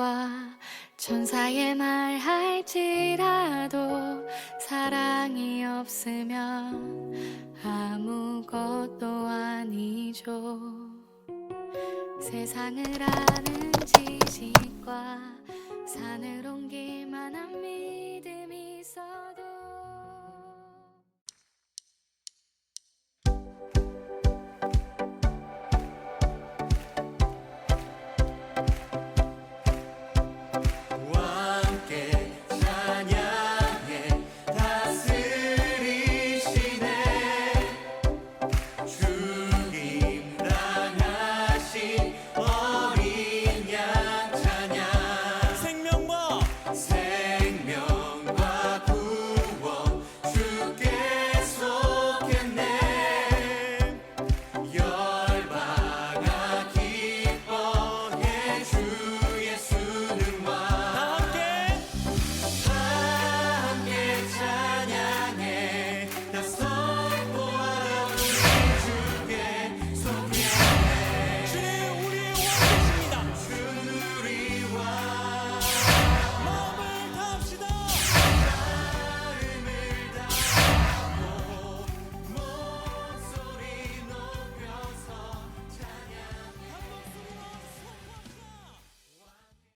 과 천사의 말 할지라도 사랑이 없으면 아무것도 아니죠. 세상을 아는 지식